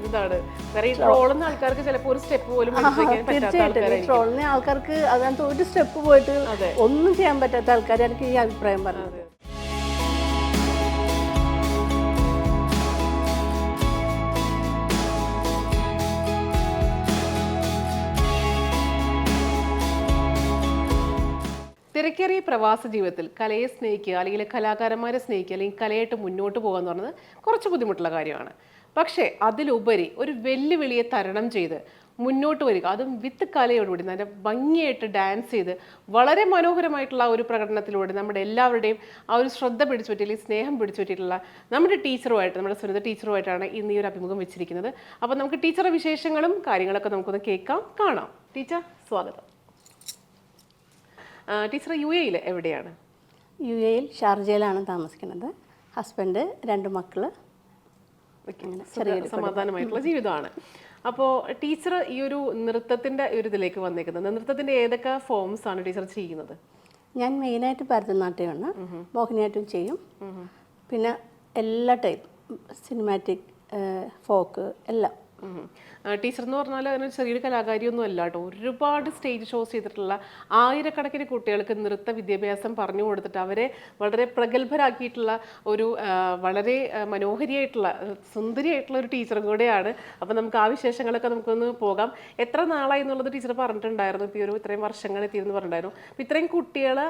എന്താണ്? ട്രോളുന്ന ആൾക്കാർക്ക് ചിലപ്പോൾ ഒരു സ്റ്റെപ്പ് പോലും തീർച്ചയായിട്ടും. ട്രോളുന്ന ട്രോളിന് ആൾക്കാർക്ക് അതിനകത്ത് ഒരു സ്റ്റെപ്പ് പോയിട്ട് ഒന്നും ചെയ്യാൻ പറ്റാത്ത ആൾക്കാർ എനിക്ക് ഈ അഭിപ്രായം പറഞ്ഞത്. തിരക്കേറിയ പ്രവാസ ജീവിതത്തിൽ കലയെ സ്നേഹിക്കുക അല്ലെങ്കിൽ കലാകാരന്മാരെ സ്നേഹിക്കുക അല്ലെങ്കിൽ കലയായിട്ട് മുന്നോട്ട് പോകുക എന്ന് പറയുന്നത് കുറച്ച് ബുദ്ധിമുട്ടുള്ള കാര്യമാണ്. പക്ഷേ അതിലുപരി ഒരു വെല്ലുവിളിയെ തരണം ചെയ്ത് മുന്നോട്ട് വരിക. അതും വിത്ത് കലയോടുകൂടി നല്ല ഭംഗിയായിട്ട് ഡാൻസ് ചെയ്ത് വളരെ മനോഹരമായിട്ടുള്ള ഒരു പ്രകടനത്തിലൂടെ നമ്മുടെ എല്ലാവരുടെയും ആ ഒരു ശ്രദ്ധ പിടിച്ചു പറ്റി അല്ലെങ്കിൽ സ്നേഹം പിടിച്ചു പറ്റിയിട്ടുള്ള നമ്മുടെ ടീച്ചറുമായിട്ട് നമ്മുടെ സുനിത ടീച്ചറുമായിട്ടാണ് ഇന്ന് ഈ ഒരു അഭിമുഖം വെച്ചിരിക്കുന്നത്. അപ്പോൾ നമുക്ക് ടീച്ചറുടെ വിശേഷങ്ങളും കാര്യങ്ങളൊക്കെ നമുക്കൊന്ന് കേൾക്കാം കാണാം. ടീച്ചർ സ്വാഗതം. ടീച്ചർ യു എയിൽ എവിടെയാണ്? യു എയിൽ ഷാർജയിലാണ് താമസിക്കുന്നത്. ഹസ്ബൻഡ് രണ്ട് മക്കൾ. സുഖ- സമാധാനമായിട്ടുള്ള ജീവിതമാണ്. അപ്പോൾ ടീച്ചർ ഈ ഒരു നൃത്തത്തിന്റെ ഒരു ഇതിലേക്ക് വന്നേക്കുന്നത്. നൃത്തത്തിന്റെ ഏതൊക്കെ ഫോംസ് ആണ് ടീച്ചർ ചെയ്യുന്നത്? ഞാൻ മെയിനായിട്ട് ഭരതനാട്യമാണ്. മോഹിനിയാട്ടം ചെയ്യും. പിന്നെ എല്ലാ ടൈപ്പ് സിനിമാറ്റിക് ഫോക്ക് എല്ലാം. ടീച്ചർ എന്ന് പറഞ്ഞാൽ അങ്ങനെ ചെറിയൊരു കലാകാരിയൊന്നും അല്ല കേട്ടോ. ഒരുപാട് സ്റ്റേജ് ഷോസ് ചെയ്തിട്ടുള്ള ആയിരക്കണക്കിന് കുട്ടികൾക്ക് നൃത്ത വിദ്യാഭ്യാസം പറഞ്ഞു കൊടുത്തിട്ട് അവരെ വളരെ പ്രഗത്ഭരാക്കിയിട്ടുള്ള ഒരു വളരെ മനോഹരിയായിട്ടുള്ള സുന്ദരിയായിട്ടുള്ള ഒരു ടീച്ചറും കൂടെയാണ്. അപ്പോൾ നമുക്ക് ആ വിശേഷങ്ങളൊക്കെ നമുക്കൊന്ന് പോകാം. എത്ര നാളായി എന്നുള്ളത് ടീച്ചർ പറഞ്ഞിട്ടുണ്ടായിരുന്നു. ഇപ്പോൾ ഒരു ഇത്രയും വർഷങ്ങൾ എത്തിയെന്ന് പറഞ്ഞിട്ടുണ്ടായിരുന്നു. അപ്പോൾ ഇത്രയും കുട്ടികളെ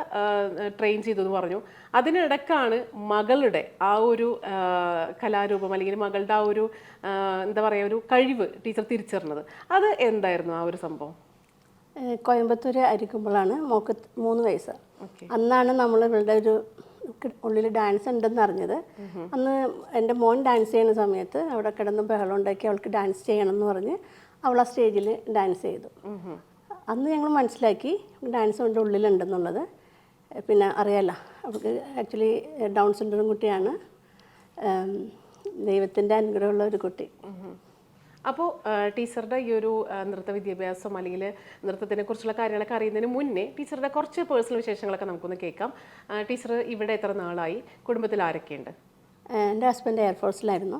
ട്രെയിൻ ചെയ്തു എന്ന് പറഞ്ഞു. അതിനിടക്കാണ് മകളുടെ ആ ഒരു കലാരൂപം അല്ലെങ്കിൽ മകളുടെ ആ ഒരു എന്താ പറയുക ഒരു ടീച്ചർ തിരിച്ചറിഞ്ഞത്. അത് എന്തായിരുന്നു ആ ഒരു സംഭവം? കോയമ്പത്തൂർ അരിക്കുമ്പോഴാണ് മോക്ക് മൂന്ന് വയസ്സ്. അന്നാണ് നമ്മൾ ഇവളുടെ ഒരു ഉള്ളിൽ ഡാൻസ് ഉണ്ടെന്ന് അറിഞ്ഞത്. അന്ന് എന്റെ മോൻ ഡാൻസ് ചെയ്യുന്ന സമയത്ത് അവിടെ കിടന്ന് ബഹളം ഉണ്ടാക്കി അവൾക്ക് ഡാൻസ് ചെയ്യണം എന്ന് പറഞ്ഞ് അവൾ ആ സ്റ്റേജിൽ ഡാൻസ് ചെയ്തു. അന്ന് ഞങ്ങൾ മനസ്സിലാക്കി ഡാൻസ് അവന്റെ ഉള്ളിലുണ്ടെന്നുള്ളത്. പിന്നെ അറിയാലോ അവൾക്ക് ആക്ച്വലി ഡൗൺ സിൻഡ്രോം കുട്ടിയാണ്. ദൈവത്തിന്റെ അനുഗ്രഹമുള്ള ഒരു കുട്ടി. അപ്പോൾ ടീച്ചറുടെ ഈ ഒരു നൃത്ത വിദ്യാഭ്യാസം അല്ലെങ്കിൽ നൃത്തത്തിനെ കുറിച്ചുള്ള കാര്യങ്ങളൊക്കെ അറിയുന്നതിന് മുന്നേ ടീച്ചറുടെ കുറച്ച് പേഴ്സണൽ വിശേഷങ്ങളൊക്കെ നമുക്കൊന്ന് കേൾക്കാം. ടീച്ചർ ഇവിടെ എത്ര നാളായി? കുടുംബത്തിൽ ആരൊക്കെയുണ്ട്? എന്റെ ഹസ്ബൻഡ് എയർഫോഴ്സിലായിരുന്നു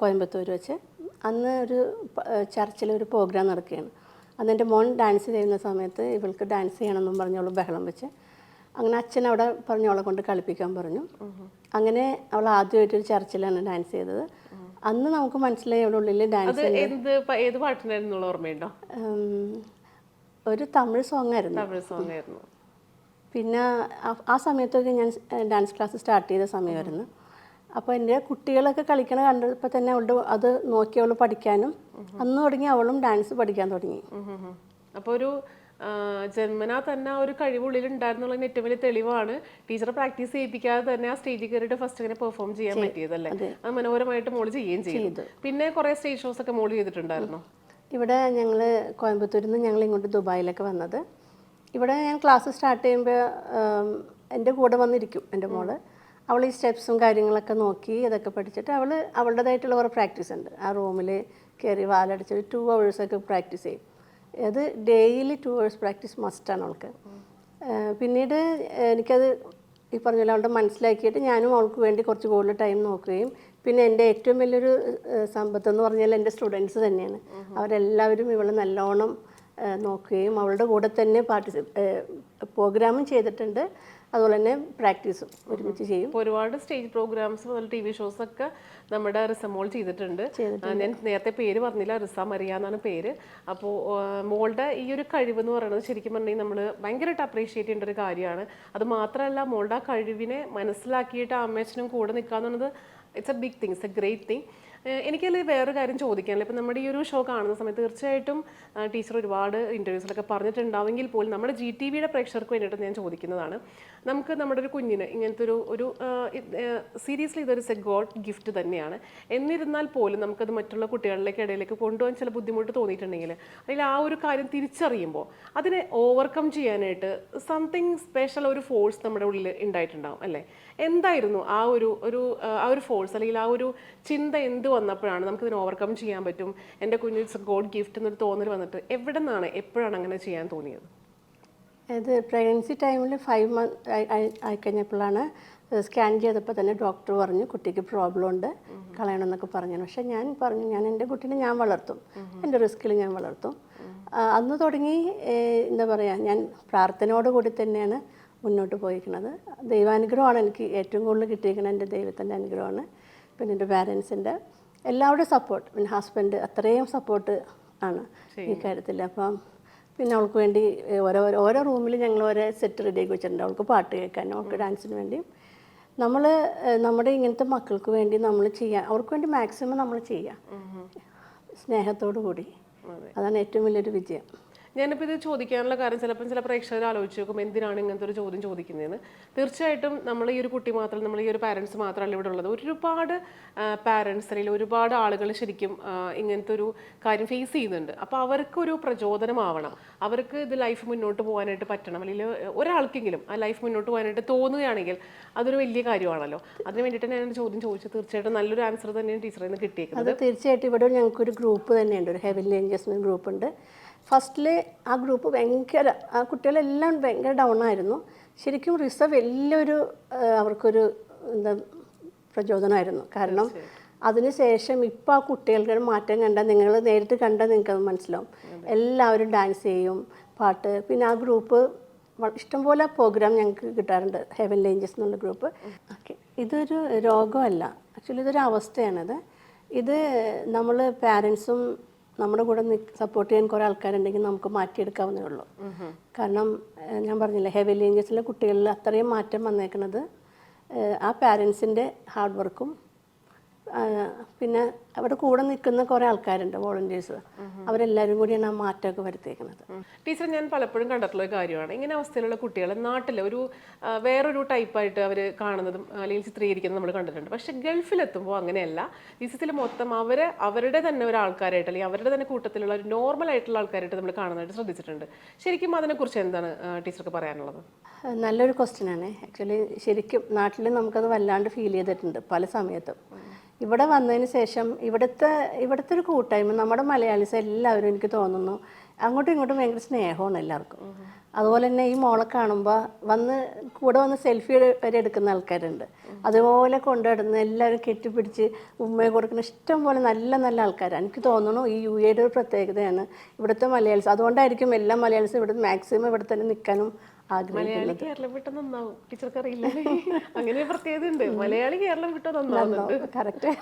കോയമ്പത്തൂർ വെച്ച്. അന്ന് ഒരു ചർച്ചിൽ ഒരു പ്രോഗ്രാം നടക്കുകയാണ്. അന്ന് എന്റെ മോൻ ഡാൻസ് ചെയ്യുന്ന സമയത്ത് ഇവൾക്ക് ഡാൻസ് ചെയ്യണമെന്നും പറഞ്ഞോളൂ ബഹളം വെച്ച്. അങ്ങനെ അച്ഛൻ അവിടെ പറഞ്ഞു അവളെ കൊണ്ട് കളിപ്പിക്കാൻ പറഞ്ഞു. അങ്ങനെ അവൾ ആദ്യമായിട്ടൊരു ചർച്ചിലാണ് ഡാൻസ് ചെയ്തത്. അന്ന് നമുക്ക് മനസ്സിലായി അവിടെ ഉള്ളിൽ ഡാൻസ് എന്ത് ഏത് പാട്ടിനായിരുന്നുള്ള ഓർമ്മയുണ്ടോ? ഒരു തമിഴ് സോങ് ആയിരുന്നു. തമിഴ് സോങ് ആയിരുന്നു. പിന്നെ ആ- സമയത്തൊക്കെ ഞാൻ ഡാൻസ് ക്ലാസ് സ്റ്റാർട്ട് ചെയ്ത സമയമായിരുന്നു. അപ്പോൾ എന്റെ കുട്ടികളൊക്കെ കളിക്കണ കണ്ടപ്പോൾ തന്നെ അവളുടെ അത് നോക്കി അവൾ പഠിക്കാനും അന്ന് തുടങ്ങി അവളും ഡാൻസ് പഠിക്കാൻ തുടങ്ങി. അപ്പോൾ ഒരു ജന്മനാ തന്നെ ആ ഒരു കഴിവുള്ളിൽ ഉണ്ടായിരുന്നുള്ള ഏറ്റവും വലിയ തെളിവാണ്. ടീച്ചറെ പ്രാക്ടീസ് ചെയ്യിപ്പിക്കാതെ തന്നെ ആ സ്റ്റേജിൽ കയറിയിട്ട് ഫസ്റ്റ് ഇങ്ങനെ പെർഫോം ചെയ്യാൻ പറ്റിയതല്ലേ? അത്. മനോഹരമായിട്ട് മോൾ ചെയ്യുകയും ചെയ്തു. പിന്നെ കുറെ സ്റ്റേജ് ഷോസ് ഒക്കെ മോൾ ചെയ്തിട്ടുണ്ടായിരുന്നു? ഇവിടെ ഞങ്ങൾ കോയമ്പത്തൂരിൽ നിന്ന് ഞങ്ങൾ ഇങ്ങോട്ട് ദുബായിലൊക്കെ വന്നത്. ഇവിടെ ഞാൻ ക്ലാസ് സ്റ്റാർട്ട് ചെയ്യുമ്പോൾ എന്റെ കൂടെ വന്നിരിക്കും എന്റെ മോൾ. അവൾ ഈ സ്റ്റെപ്സും കാര്യങ്ങളൊക്കെ നോക്കി അതൊക്കെ പഠിച്ചിട്ട് അവൾ അവളുടേതായിട്ടുള്ള കുറേ പ്രാക്ടീസ് ഉണ്ട്. ആ റൂമിൽ കയറി വാലടിച്ചൊരു ടു അവേഴ്സൊക്കെ പ്രാക്ടീസ് ചെയ്യും. അത് ഡെയിലി ടു അവേഴ്സ് പ്രാക്ടീസ് മസ്റ്റാണ് അവൾക്ക്. പിന്നീട് എനിക്കത് ഈ പറഞ്ഞ പോലെ അവളുടെ മനസ്സിലാക്കിയിട്ട് ഞാനും അവൾക്ക് വേണ്ടി കുറച്ച് കൂടുതൽ ടൈം നോക്കുകയും പിന്നെ എന്റെ ഏറ്റവും വലിയൊരു സമ്പത്ത് എന്ന് പറഞ്ഞാൽ എന്റെ സ്റ്റുഡൻസ് തന്നെയാണ്. അവരെല്ലാവരും ഇവളെ നല്ലോണം നോക്കുകയും അവളുടെ കൂടെ തന്നെ പാർട്ടിസിപ്പേ പ്രോഗ്രാമും ചെയ്തിട്ടുണ്ട്. അതുപോലെ തന്നെ പ്രാക്ടീസും ഒരുമിച്ച് ചെയ്യും. ഒരുപാട് സ്റ്റേജ് പ്രോഗ്രാംസ് മുതൽ ടി വി ഷോസ് ഒക്കെ നമ്മുടെ റിസമോൾ ചെയ്തിട്ടുണ്ട്. ഞാൻ നേരത്തെ പേര് പറഞ്ഞില്ല റിസ മറിയ എന്നാണ് പേര്. അപ്പോൾ മോളുടെ ഈ ഒരു കഴിവ് എന്ന് പറയുന്നത് ശരിക്കും പറഞ്ഞാൽ നമ്മൾ ഭയങ്കരമായിട്ട് അപ്രീഷിയേറ്റ് ചെയ്യേണ്ട ഒരു കാര്യമാണ്. അത് മാത്രമല്ല മോളുടെ ആ കഴിവിനെ മനസ്സിലാക്കിയിട്ട് ആ അമ്മയച്ഛനും കൂടെ നിൽക്കുക എന്നുള്ളത് it's a big thing it's a great thing എനിക്കതിൽ വേറൊരു കാര്യം ചോദിക്കാനില്ല ഇപ്പം നമ്മുടെ ഈ ഒരു ഷോ കാണുന്ന സമയത്ത് തീർച്ചയായിട്ടും ടീച്ചർ ഒരുപാട് ഇന്റർവ്യൂസിലൊക്കെ പറഞ്ഞിട്ടുണ്ടാവെങ്കിൽ പോലും നമ്മുടെ ജി ടി വിയുടെ പ്രേക്ഷകർക്ക് വേണ്ടിയിട്ട് ഞാൻ ചോദിക്കുന്നതാണ്. നമുക്ക് നമ്മുടെ ഒരു കുഞ്ഞിന് ഇങ്ങനത്തെ ഒരു ഒരു സീരിയസ്ലി ഇതൊരു എ ഗോഡ് ഗിഫ്റ്റ് തന്നെയാണ്. എന്നിരുന്നാൽ പോലും നമുക്കത് മറ്റുള്ള കുട്ടികളിലേക്ക് ഇടയിലേക്ക് കൊണ്ടുപോകാൻ ചില ബുദ്ധിമുട്ട് തോന്നിയിട്ടുണ്ടെങ്കിൽ അതിൽ ആ ഒരു കാര്യം തിരിച്ചറിയുമ്പോൾ അതിനെ ഓവർകം ചെയ്യാനായിട്ട് സംതിങ് സ്പെഷ്യൽ ഒരു ഫോഴ്സ് നമ്മുടെ ഉള്ളിൽ ഉണ്ടായിട്ടുണ്ടാവും അല്ലേ? എന്തായിരുന്നു ആ ഒരു ഒരു ആ ഒരു ഫോഴ്സ് അല്ലെങ്കിൽ ആ ഒരു ചിന്ത എന്ത് വന്നപ്പോഴാണ് നമുക്കിതിനെ ഓവർകം ചെയ്യാൻ പറ്റും? എന്റെ കുഞ്ഞ് ഗോഡ് ഗിഫ്റ്റ് എന്നൊരു തോന്നൽ വന്നിട്ട് എവിടെ നിന്നാണ് എപ്പോഴാണ് അങ്ങനെ ചെയ്യാൻ തോന്നിയത്? അത് പ്രഗ്നൻസി ടൈമിൽ ഫൈവ് മന്ത് ആയിക്കഴിഞ്ഞപ്പോഴാണ് സ്കാൻ ചെയ്തപ്പോൾ തന്നെ ഡോക്ടർ പറഞ്ഞു കുട്ടിക്ക് പ്രോബ്ലം ഉണ്ട് കളയണം എന്നൊക്കെ പറഞ്ഞു പക്ഷേ ഞാൻ പറഞ്ഞു ഞാൻ എന്റെ കുട്ടീനെ ഞാൻ വളർത്തും എന്റെ റിസ്കിൽ ഞാൻ വളർത്തും. അന്ന് തുടങ്ങി എന്താ പറയുക ഞാൻ പ്രാർത്ഥനയോട് കൂടി തന്നെയാണ് മുന്നോട്ട് പോയിരിക്കുന്നത്. ദൈവാനുഗ്രഹമാണ് എനിക്ക് ഏറ്റവും കൂടുതൽ കിട്ടിയിരിക്കുന്നത് എന്റെ ദൈവത്തിന്റെ അനുഗ്രഹമാണ്. പിന്നെ എന്റെ പാരൻസിന്റെ എല്ലാവരുടെയും സപ്പോർട്ട് പിന്നെ ഹസ്ബൻഡ് അത്രയും സപ്പോർട്ട് ആണ് ഈ കാര്യത്തിൽ. അപ്പം പിന്നെ അവൾക്ക് വേണ്ടി ഓരോ ഓരോ- റൂമിൽ ഞങ്ങൾ ഓരോ സെറ്റ് റെഡിയാക്കി വെച്ചിട്ടുണ്ട്. അവൾക്ക് പാട്ട് കേൾക്കാനും അവൾക്ക് ഡാൻസിന് വേണ്ടിയും. നമ്മൾ നമ്മുടെ ഇങ്ങനത്തെ മക്കൾക്ക് വേണ്ടി നമ്മൾ ചെയ്യാം അവർക്ക് വേണ്ടി മാക്സിമം നമ്മൾ ചെയ്യാം. സ്നേഹത്തോടു കൂടി അതാണ് ഏറ്റവും വലിയൊരു വിജയം. ഞാനിപ്പോൾ ഇത് ചോദിക്കാനുള്ള കാര്യം ചിലപ്പം ചില പ്രേക്ഷകർ ആലോചിച്ച് നോക്കും എന്തിനാണ് ഇങ്ങനത്തെ ഒരു ചോദ്യം ചോദിക്കുന്നതെന്ന്. തീർച്ചയായിട്ടും നമ്മൾ ഈ ഒരു കുട്ടി മാത്രം നമ്മൾ ഈ ഒരു പാരൻസ് മാത്രമല്ല ഇവിടെ ഉള്ളത്. ഒരുപാട് പാരൻസ് അല്ലെങ്കിൽ ഒരുപാട് ആളുകൾ ശരിക്കും ഇങ്ങനത്തെ ഒരു കാര്യം ഫേസ് ചെയ്യുന്നുണ്ട്. അപ്പോൾ അവർക്കൊരു പ്രചോദനമാവണം. അവർക്ക് ഇത് ലൈഫ് മുന്നോട്ട് പോകാനായിട്ട് പറ്റണം. അല്ലെങ്കിൽ ഒരാൾക്കെങ്കിലും ആ ലൈഫ് മുന്നോട്ട് പോകാനായിട്ട് തോന്നുകയാണെങ്കിൽ അതൊരു വലിയ കാര്യമാണല്ലോ. അതിന് വേണ്ടിയിട്ട് ഞാൻ ചോദ്യം ചോദിച്ചത്. തീർച്ചയായിട്ടും നല്ലൊരു ആൻസർ തന്നെയാണ് ടീച്ചറിൽ നിന്ന് കിട്ടിയേക്കുന്നത്. തീർച്ചയായിട്ടും ഇവിടെ ഞങ്ങൾക്കൊരു ഗ്രൂപ്പ് തന്നെയുണ്ട്. ഒരു ഹെവൻലി എൻജസ്മെന്റ് ഗ്രൂപ്പ് ഉണ്ട്. ഫസ്റ്റിൽ ആ ഗ്രൂപ്പ് ഭയങ്കര ആ കുട്ടികളെല്ലാം ഭയങ്കര ഡൗൺ ആയിരുന്നു. ശരിക്കും റിസർവ് വലിയൊരു അവർക്കൊരു എന്താ പ്രചോദനമായിരുന്നു. കാരണം അതിനുശേഷം ഇപ്പോൾ ആ കുട്ടികൾക്ക് മാറ്റം കണ്ട നിങ്ങൾ നേരിട്ട് കണ്ടാൽ നിങ്ങൾക്ക് മനസ്സിലാവും. എല്ലാവരും ഡാൻസ് ചെയ്യും പാട്ട്. പിന്നെ ആ ഗ്രൂപ്പ് ഇഷ്ടംപോലെ പ്രോഗ്രാം ഞങ്ങൾക്ക് കിട്ടാറുണ്ട്. ഹെവൻ ലേഞ്ചസ് എന്നുള്ള ഗ്രൂപ്പ് ഓക്കെ. ഇതൊരു രോഗമല്ല. ആക്ച്വലി ഇതൊരു അവസ്ഥയാണത്. ഇത് നമ്മൾ പാരൻസും നമ്മുടെ കൂടെ സപ്പോർട്ട് ചെയ്യാൻ കുറേ ആൾക്കാരുണ്ടെങ്കിൽ നമുക്ക് മാറ്റിയെടുക്കാവുന്നേ ഉള്ളൂ. കാരണം ഞാൻ പറഞ്ഞില്ലേ ഹെവി ലേഞ്ചസിലെ കുട്ടികളിൽ അത്രയും മാറ്റം വന്നേക്കുന്നത് ആ പാരൻസിന്റെ ഹാർഡ് വർക്കും പിന്നെ അവിടെ കൂടെ നിൽക്കുന്ന കുറേ ആൾക്കാരുണ്ട് വോളണ്ടിയേഴ്സ് അവരെല്ലാവരും കൂടിയാണ് ആ മാറ്റമൊക്കെ വരുത്തേക്കുന്നത് ടീച്ചർ ഞാൻ പലപ്പോഴും കണ്ടിട്ടുള്ള ഒരു കാര്യമാണ്. ഇങ്ങനെ അവസ്ഥയിലുള്ള കുട്ടികൾ നാട്ടിൽ ഒരു വേറൊരു ടൈപ്പായിട്ട് അവർ കാണുന്നതും അല്ലെങ്കിൽ ചിത്രീകരിക്കുന്നതും നമ്മൾ കണ്ടിട്ടുണ്ട്. പക്ഷെ ഗൾഫിലെത്തുമ്പോൾ അങ്ങനെയല്ല. ഫിസിക്സിൽ മൊത്തം അവരെ അവരുടെ തന്നെ ഒരു ആൾക്കാരായിട്ട് അല്ലെങ്കിൽ അവരുടെ തന്നെ കൂട്ടത്തിലുള്ള ഒരു നോർമൽ ആയിട്ടുള്ള ആൾക്കാരായിട്ട് നമ്മൾ കാണുന്നതായിട്ട് ശ്രദ്ധിച്ചിട്ടുണ്ട്. ശരിക്കും അതിനെക്കുറിച്ച് എന്താണ് ടീച്ചർക്ക് പറയാനുള്ളത്? നല്ലൊരു ക്വസ്റ്റ്യൻ ആണ്. ആക്ച്വലി ശരിക്കും നാട്ടിൽ നമുക്കത് വല്ലാണ്ട് ഫീൽ ചെയ്തിട്ടുണ്ട് പല സമയത്തും. ഇവിടെ വന്നതിന് ശേഷം ഇവിടുത്തെ ഇവിടുത്തെ ഒരു കൂട്ടായ്മ നമ്മുടെ മലയാളീസ് എല്ലാവരും എനിക്ക് തോന്നുന്നു അങ്ങോട്ടും ഇങ്ങോട്ടും ഭയങ്കര സ്നേഹമാണ് എല്ലാവർക്കും. അതുപോലെ തന്നെ ഈ മോളെ കാണുമ്പോൾ വന്ന് കൂടെ വന്ന് സെൽഫി വരെ എടുക്കുന്ന ആൾക്കാരുണ്ട്. അതുപോലെ കൊണ്ടുവരുന്ന എല്ലാവരും കെട്ടിപ്പിടിച്ച് ഉമ്മയെ കൊടുക്കുന്ന ഇഷ്ടം പോലെ നല്ല നല്ല ആൾക്കാരാണ് എനിക്ക് തോന്നുന്നു ഈ യു എയുടെ ഒരു പ്രത്യേകതയാണ് ഇവിടുത്തെ മലയാളീസ്. അതുകൊണ്ടായിരിക്കും എല്ലാ മലയാളീസ് ഇവിടെ മാക്സിമം ഇവിടെ തന്നെ നിൽക്കാനും ആഗ്രഹിക്കുന്നത്. മലയാളി കേരളം വിട്ട് നന്നാവും. ടീച്ചർക്ക് അറിയില്ല? അങ്ങനെ പ്രത്യേകത ഉണ്ട് മലയാളി കേരളം വിട്ട് നന്നാവും. കറക്റ്റ്.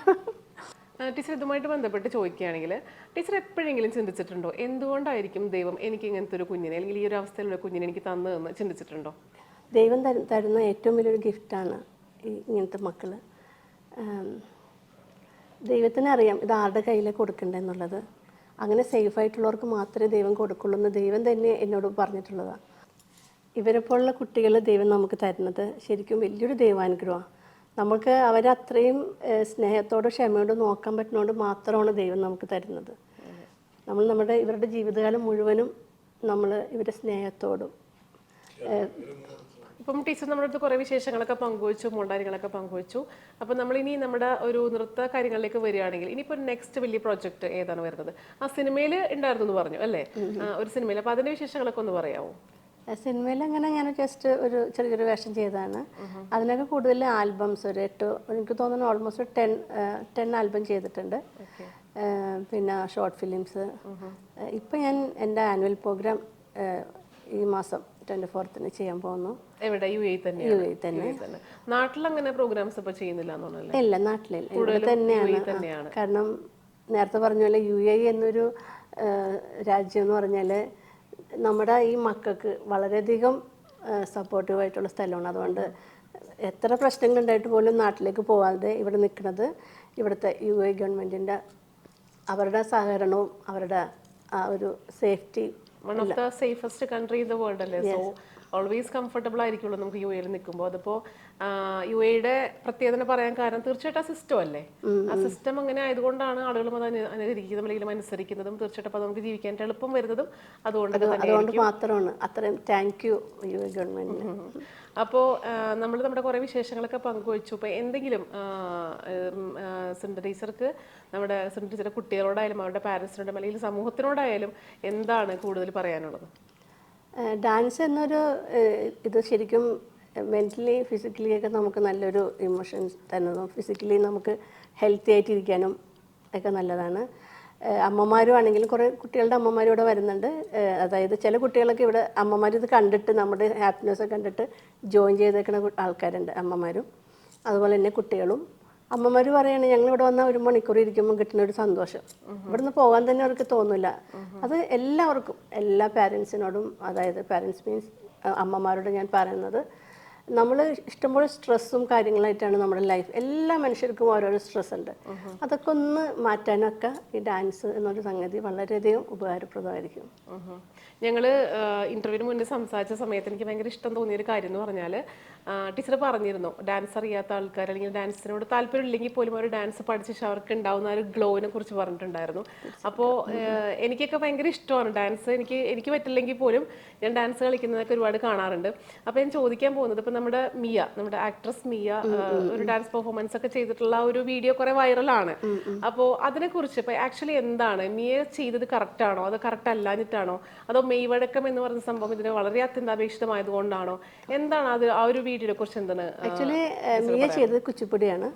ടീച്ചർ ഇതുമായിട്ട് ബന്ധപ്പെട്ട് ചോദിക്കുകയാണെങ്കിൽ ടീച്ചർ എപ്പോഴെങ്കിലും ചിന്തിച്ചിട്ടുണ്ടോ? എന്തുകൊണ്ടായിരിക്കും ദൈവം എനിക്ക് ഇങ്ങനത്തെ ഒരു കുഞ്ഞിനെ അല്ലെങ്കിൽ ഈ ഒരു അവസ്ഥയിലുള്ള കുഞ്ഞിനെ എനിക്ക് തന്നതെന്ന് ചിന്തിച്ചിട്ടുണ്ടോ? ദൈവം തരു- തരുന്ന ഏറ്റവും വലിയൊരു ഗിഫ്റ്റാണ് ഇങ്ങനത്തെ മക്കൾ ദൈവത്തിന് അറിയാം ഇത് ആരുടെ കയ്യിൽ കൊടുക്കണ്ടെന്നുള്ളത് അങ്ങനെ സേഫായിട്ടുള്ളവർക്ക് മാത്രമേ ദൈവം കൊടുക്കുള്ളൂ എന്ന് ദൈവം തന്നെ എന്നോട് പറഞ്ഞിട്ടുള്ളതാണ് ഇവരെ കുട്ടികളെ ദൈവം നമുക്ക് തരുന്നത് ശരിക്കും വലിയൊരു ദൈവാനുഗ്രഹമാണ് നമുക്ക് അവരത്രയും സ്നേഹത്തോടും ക്ഷമയോടും നോക്കാൻ പറ്റുന്നതുകൊണ്ട് മാത്രമാണ് ദൈവം നമുക്ക് തരുന്നത്. നമ്മൾ നമ്മുടെ ഇവരുടെ ജീവിതകാലം മുഴുവനും നമ്മൾ ഇവരുടെ സ്നേഹത്തോടും ഇപ്പം ടീച്ചർ നമ്മുടെ അടുത്ത് കുറേ വിശേഷങ്ങളൊക്കെ പങ്കുവച്ചു മോണ്ടാരികളൊക്കെ പങ്കുവച്ചു. അപ്പം നമ്മളിനി നമ്മുടെ ഒരു നൃത്ത കാര്യങ്ങളിലേക്ക് വരികയാണെങ്കിൽ ഇനിയിപ്പോൾ നെക്സ്റ്റ് വലിയ പ്രോജക്റ്റ് ഏതാണ് വരുന്നത്? ആ സിനിമയിൽ ഉണ്ടായിരുന്നു എന്ന് പറഞ്ഞു അല്ലേ? ഒരു സിനിമയിൽ അപ്പോൾ അതിന്റെ വിശേഷങ്ങളൊക്കെ ഒന്ന് പറയാമോ സിനിമയിൽ അങ്ങനെ ഞാൻ ജസ്റ്റ് ഒരു ചെറിയൊരു വേഷം ചെയ്തതാണ്. അതിനൊക്കെ കൂടുതൽ ആൽബംസ് ഒരു എട്ട് എനിക്ക് തോന്നുന്നു ഓൾമോസ്റ്റ് ടെൻ ടെൻ ആൽബം ചെയ്തിട്ടുണ്ട്. പിന്നെ ഷോർട്ട് ഫിലിംസ് ഇപ്പം ഞാൻ എന്റെ ആനുവൽ പ്രോഗ്രാം ഈ മാസം ട്വന്റി ഫോർത്തിന് ചെയ്യാൻ പോകുന്നു. എവിടെ? യു എ തന്നെ യു എ തന്നെ. നാട്ടിൽ അങ്ങനെ പ്രോഗ്രാംസ് ഇപ്പോൾ ചെയ്യുന്നില്ല ഇല്ല നാട്ടിലില്ല. ഇവിടെ തന്നെയാണ്. തന്നെയാണ്. കാരണം നേരത്തെ പറഞ്ഞ പോലെ യു എ എന്നൊരു രാജ്യം എന്ന് പറഞ്ഞാൽ നമ്മുടെ ഈ മക്കൾക്ക് വളരെയധികം സപ്പോർട്ടീവായിട്ടുള്ള സ്ഥലമാണ്. അതുകൊണ്ട് എത്ര പ്രശ്നങ്ങൾ ഉണ്ടായിട്ട് പോലും നാട്ടിലേക്ക് പോകാതെ ഇവിടെ നിൽക്കുന്നത് ഇവിടുത്തെ യു എ ഗവൺമെന്റിന്റെ അവരുടെ സഹകരണവും അവരുടെ ആ ഒരു safety one of the safest country in the world അല്ലേ? സോ ഓൾവേസ് കംഫർട്ടബിൾ ആയിരിക്കുള്ളൂ നമുക്ക് യു എയിൽ നിൽക്കുമ്പോൾ. അതിപ്പോൾ യു എയുടെ പ്രത്യേകത പറയാൻ കാരണം തീർച്ചയായിട്ടും ആ സിസ്റ്റം അല്ലേ? ആ സിസ്റ്റം അങ്ങനെ ആയതുകൊണ്ടാണ് ആളുകളും അത് അനു- അനുകരിക്കുന്നതും അല്ലെങ്കിൽ അനുസരിക്കുന്നതും തീർച്ചയായിട്ടും അപ്പോൾ നമുക്ക് ജീവിക്കാൻ എളുപ്പം വരുന്നതും അതുകൊണ്ടൊക്കെ അതുകൊണ്ട് മാത്രമാണ്. അത്രയും താങ്ക് യു യു എ അപ്പോൾ നമ്മൾ നമ്മുടെ കുറേ വിശേഷങ്ങളൊക്കെ പങ്കുവച്ചു. ഇപ്പോൾ എന്തെങ്കിലും സിന്ധ ടീച്ചർക്ക് നമ്മുടെ സിന്ധ ടീച്ചറുടെ കുട്ടികളോടായാലും അവരുടെ പാരൻസിനോടും അല്ലെങ്കിൽ സമൂഹത്തിനോടായാലും എന്താണ് കൂടുതൽ പറയാനുള്ളത്? ഡാൻസ് എന്നൊരു ഇത് ശരിക്കും മെന്റലി ഫിസിക്കലി ഒക്കെ നമുക്ക് നല്ലൊരു ഇമോഷൻസ് തരുന്നതും ഫിസിക്കലി നമുക്ക് ഹെൽത്തി ആയിട്ടിരിക്കാനും ഒക്കെ നല്ലതാണ്. അമ്മമാരും ആണെങ്കിലും കുറേ കുട്ടികളുടെ അമ്മമാരും ഇവിടെ വരുന്നുണ്ട്. അതായത് ചില കുട്ടികളൊക്കെ ഇവിടെ അമ്മമാർ ഇത് കണ്ടിട്ട് നമ്മുടെ ഹാപ്പിനെസ് കണ്ടിട്ട് ജോയിൻ ചെയ്തേക്കുന്ന ആൾക്കാരുണ്ട് അമ്മമാരും. അതുപോലെ തന്നെ കുട്ടികളും. അമ്മമാർ പറയാണ് ഞങ്ങൾ ഇവിടെ വന്നാൽ ഒരു മണിക്കൂർ ഇരിക്കുമ്പോൾ കിട്ടുന്ന ഒരു സന്തോഷം. ഇവിടുന്ന് പോകാൻ തന്നെ അവർക്ക് തോന്നില്ല അത് എല്ലാവർക്കും എല്ലാ പാരൻസിനോടും അതായത് പാരൻസ് മീൻസ് അമ്മമാരോട് ഞാൻ പറയുന്നത് നമ്മൾ ഇഷ്ടംപോലെ സ്ട്രെസ്സും കാര്യങ്ങളായിട്ടാണ് നമ്മുടെ ലൈഫ്. എല്ലാ മനുഷ്യർക്കും ഓരോരോ സ്ട്രെസ് ഉണ്ട് അതൊക്കെ ഒന്ന് മാറ്റാനൊക്കെ ഈ ഡാൻസ് എന്നൊരു സംഗതി വളരെയധികം ഉപകാരപ്രദമായിരിക്കും. ഞങ്ങൾ ഇന്റർവ്യൂവിന് മുന്നേ സംസാരിച്ച സമയത്ത് എനിക്ക് ഭയങ്കര ഇഷ്ടം തോന്നിയ ഒരു കാര്യം എന്ന് പറഞ്ഞാൽ ടീച്ചർ പറഞ്ഞിരുന്നു ഡാൻസ് അറിയാത്ത ആൾക്കാർ അല്ലെങ്കിൽ ഡാൻസിനോട് താല്പര്യം ഇല്ലെങ്കിൽ പോലും ഒരു ഡാൻസ് പഠിച്ച അവർക്ക് ഉണ്ടാവുന്ന ഒരു ഗ്ലോവിനെ കുറിച്ച് പറഞ്ഞിട്ടുണ്ടായിരുന്നു. അപ്പോൾ എനിക്കൊക്കെ ഭയങ്കര ഇഷ്ടമാണ് ഡാൻസ് എനിക്ക് എനിക്ക് പറ്റില്ലെങ്കിൽ പോലും ഞാൻ ഡാൻസ് കളിക്കുന്നതൊക്കെ ഒരുപാട് കാണാറുണ്ട്. അപ്പോൾ ഞാൻ ചോദിക്കാൻ പോകുന്നത് ഇപ്പം നമ്മുടെ മിയ നമ്മുടെ ആക്ട്രസ് മിയ ഒരു ഡാൻസ് പെർഫോമൻസ് ഒക്കെ ചെയ്തിട്ടുള്ള ഒരു വീഡിയോ കുറെ വൈറലാണ് അപ്പോൾ അതിനെക്കുറിച്ച് ഇപ്പം ആക്ച്വലി എന്താണ്? മിയ ചെയ്തത് കറക്റ്റ് ആണോ? അത് കറക്റ്റ് അല്ലാഞ്ഞിട്ടാണോ? അതോ മെയ്വഴക്കം എന്ന് പറയുന്ന സംഭവം ഇതിന് വളരെ അത്യന്താപേക്ഷിതമായതുകൊണ്ടാണോ എന്താണ് അത് ആ ഒരു വീഡിയോയെ കുറിച്ച് എന്താണ്? ആക്ച്വലി മിയ ചെയ്തത് കുച്ചിപ്പുടിയാണ്.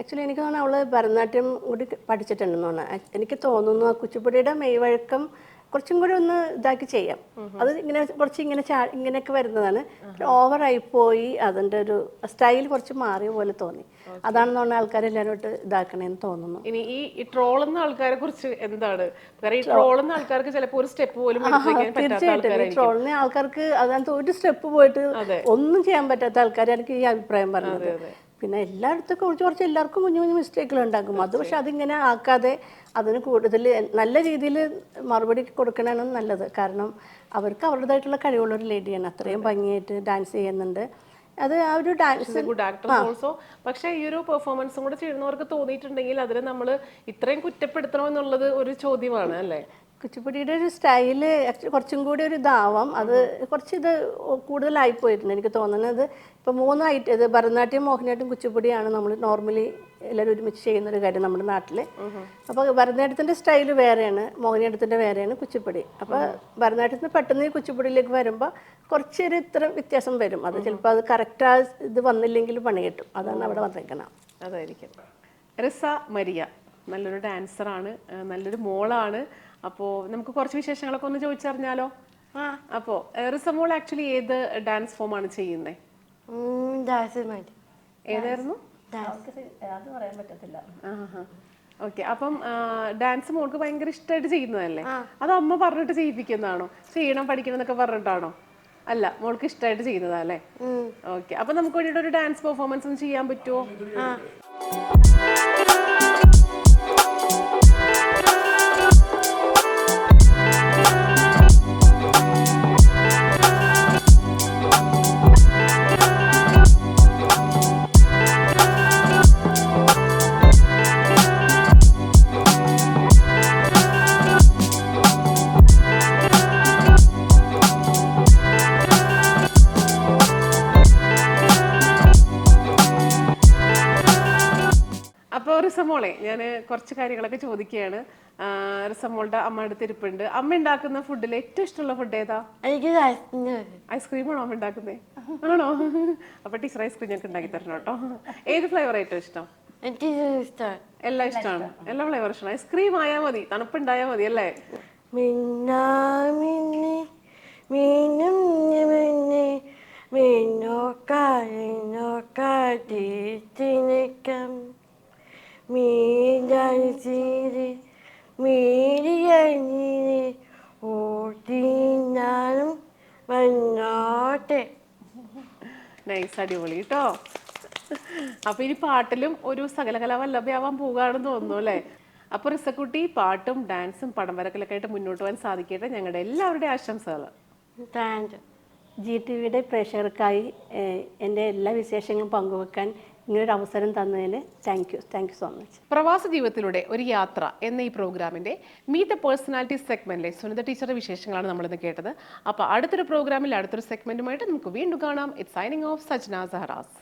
ആക്ച്വലി എനിക്ക് തോന്നുന്നു അവൾ ഭരതനാട്യം കൂടി പഠിച്ചിട്ടുണ്ടെന്ന് തോന്നുന്നു. എനിക്ക് തോന്നുന്നു ആ കുച്ചിപ്പുടിയുടെ മെയ്വഴക്കം കുറച്ചും കൂടി ഒന്ന് ഇതാക്കി ചെയ്യാം. അത് ഇങ്ങനെ കുറച്ച് ഇങ്ങനെ ചാ ഇങ്ങനെയൊക്കെ വരുന്നതാണ്. ഓവറായി പോയി അതിന്റെ ഒരു സ്റ്റൈൽ കുറച്ച് മാറിയ പോലെ തോന്നി. അതാണെന്ന് പറഞ്ഞാൽ ആൾക്കാരെല്ലാവരും ഇട്ട് ഇതാക്കണേന്ന് തോന്നുന്നു. ഇനി ഈ ട്രോളുന്ന ആൾക്കാരെ കുറിച്ച് എന്താണ്? കാരണം ഈ ട്രോളുന്ന ആൾക്കാർക്ക് ചിലപ്പോൾ ഒരു സ്റ്റെപ്പ് പോലും തീർച്ചയായിട്ടും. ട്രോളിന് ആൾക്കാരായിരിക്കും. ആൾക്കാർക്ക് അതിനകത്ത് ഒരു സ്റ്റെപ്പ് പോയിട്ട് ഒന്നും ചെയ്യാൻ പറ്റാത്ത ആൾക്കാരാണ് എനിക്ക് ഈ അഭിപ്രായം പറഞ്ഞത്. പിന്നെ എല്ലായിടത്തും കുറച്ച് കുറച്ച് എല്ലാവർക്കും കുഞ്ഞു കുഞ്ഞു മിസ്റ്റേക്കുകൾ ഉണ്ടാക്കും. അത് പക്ഷെ അതിങ്ങനെ ആക്കാതെ അതിന് കൂടുതൽ നല്ല രീതിയിൽ മറുപടി കൊടുക്കണതാണ് നല്ലത്. കാരണം അവർക്ക് അവരുടേതായിട്ടുള്ള കഴിവുള്ള ഒരു ലേഡിയാണ് അത്രയും ഭംഗിയായിട്ട് ഡാൻസ് ചെയ്യുന്നുണ്ട്. അത് ആ ഒരു ഡാൻസ് ഗുഡ് ആക്ടർ ഓൾസോ പക്ഷേ ഈ ഒരു പെർഫോമൻസും കൂടെ ചെയ്യുന്നവർക്ക് തോന്നിയിട്ടുണ്ടെങ്കിൽ അതിനെ നമ്മൾ ഇത്രയും കുറ്റപ്പെടുത്തണമെന്നുള്ളത് ഒരു ചോദ്യമാണ് അല്ലേ? കുച്ചിപ്പുടിയുടെ ഒരു സ്റ്റൈൽ കുറച്ചും കൂടി ഒരു ഇതാവാം അത് കുറച്ച് ഇത് കൂടുതലായി പോയിട്ടുണ്ട് എനിക്ക് തോന്നുന്നത്. ഇപ്പോൾ മൂന്നായിട്ട് ഇത് ഭരതനാട്യം മോഹിനിയാട്ടം കുച്ചിപ്പുടിയാണ് നമ്മൾ നോർമലി എല്ലാവരും ഒരുമിച്ച് ചെയ്യുന്ന ഒരു കാര്യം നമ്മുടെ നാട്ടിൽ അപ്പോൾ ഭരതനാട്യത്തിന്റെ സ്റ്റൈൽ വേറെയാണ് മോഹിനിയാട്ടത്തിന്റെ വേറെയാണ് കുച്ചിപ്പുടി. അപ്പോൾ ഭരതനാട്യത്തിന് പെട്ടെന്ന് ഈ കുച്ചിപ്പുടിയിലേക്ക് വരുമ്പോൾ കുറച്ചൊരു ഇത്ര വ്യത്യാസം വരും. അത് ചിലപ്പോൾ അത് കറക്റ്റ് ആ ഇത് വന്നില്ലെങ്കിൽ പണി കിട്ടും. അതാണ് അവിടെ വന്നേക്കണം അതായിരിക്കും. റിസ മരിയ നല്ലൊരു ഡാൻസറാണ് നല്ലൊരു മോളാണ്. അപ്പോൾ നമുക്ക് കുറച്ച് വിശേഷങ്ങളൊക്കെ ഒന്ന് ചോദിച്ചറിഞ്ഞാലോ? അപ്പോൾ റിസമോൾ ആക്ച്വലി ഏത് ഡാൻസ് ഫോം ആണ് ചെയ്യുന്നത് ഏതായിരുന്നു? അത് പറയാൻ പറ്റത്തില്ല. ഓക്കെ അപ്പം ഡാൻസ് മോൾക്ക് ഭയങ്കര ഇഷ്ടമായിട്ട് ചെയ്യുന്നതല്ലേ? അത് അമ്മ പറഞ്ഞിട്ട് ചെയ്യിപ്പിക്കുന്നതാണോ? ചെയ്യണം പഠിക്കണം എന്നൊക്കെ പറഞ്ഞിട്ടാണോ? അല്ല മോൾക്ക് ഇഷ്ടമായിട്ട് ചെയ്യുന്നതാ അല്ലേ? ഓക്കെ അപ്പൊ നമുക്ക് വേണ്ടിയിട്ട് ഒരു ഡാൻസ് പെർഫോമൻസ് ഒന്നും ചെയ്യാൻ പറ്റുമോ അപ്പോൾ റിസമോളെ ഞാൻ കുറച്ച് കാര്യങ്ങളൊക്കെ ചോദിക്കുകയാണ്. റിസമോളുടെ അമ്മ അടുത്ത് ഇരിപ്പുണ്ട്. അമ്മ ഉണ്ടാക്കുന്ന ഫുഡിൽ ഏറ്റവും ഇഷ്ടമുള്ള ഫുഡ് ഏതാ? എനിക്ക് ദാസിന് ഐസ്ക്രീം. ആണോ അമ്മ ഉണ്ടാക്കുന്നത് ആണോ? അപ്പൊ ടീച്ചർ ഐസ്ക്രീം ഞങ്ങൾക്ക് ഉണ്ടാക്കി തരണം കേട്ടോ. ഏത് ഫ്ലേവർ ഏറ്റവും ഇഷ്ടം? എനിക്ക് ഇഷ്ടമാണ് എല്ലാം ഇഷ്ടമാണ്. എല്ലാ ഫ്ലേവർ ഇഷ്ടമാണ്. ഐസ്ക്രീം ആയാൽ മതി തണുപ്പുണ്ടായാൽ മതി അല്ലേ? മിന്നാ മിന്നി മീനും മിന്നി ഓട്ടിന്നാലും വന്നോട്ടെ. നൈസ് അടിപൊളി കേട്ടോ അപ്പൊ ഇനി പാട്ടിലും ഒരു സകലകല വല്ലഭയാവാൻ പോകാണെന്ന് തോന്നുന്നു അല്ലേ? അപ്പൊ റിസക്കുട്ടി പാട്ടും ഡാൻസും പടം വരക്കലൊക്കെ ആയിട്ട് മുന്നോട്ട് പോകാൻ സാധിക്കട്ടെ ഞങ്ങളുടെ എല്ലാവരുടെയും ആശംസകൾ താങ്ക് ജി ടി വിയുടെ പ്രേക്ഷകർക്കായി എന്റെ എല്ലാ വിശേഷങ്ങളും പങ്കുവെക്കാൻ ഇങ്ങനൊരു അവസരം തന്നതിന് thank you thank you so much പ്രവാസ ജീവിതത്തിലൂടെ ഒരു യാത്ര എന്ന ഈ പ്രോഗ്രാമിന്റെ മീറ്റ് ദ പേഴ്സണാലിറ്റി സെഗ്മെന്റിലെ സുനിത ടീച്ചറുടെ വിശേഷങ്ങളാണ് നമ്മളിന്ന് കേട്ടത്. അപ്പോൾ അടുത്തൊരു പ്രോഗ്രാമിൽ അടുത്തൊരു സെഗ്മെന്റുമായിട്ട് നമുക്ക് വീണ്ടും കാണാം. It signing off Sajna Saharas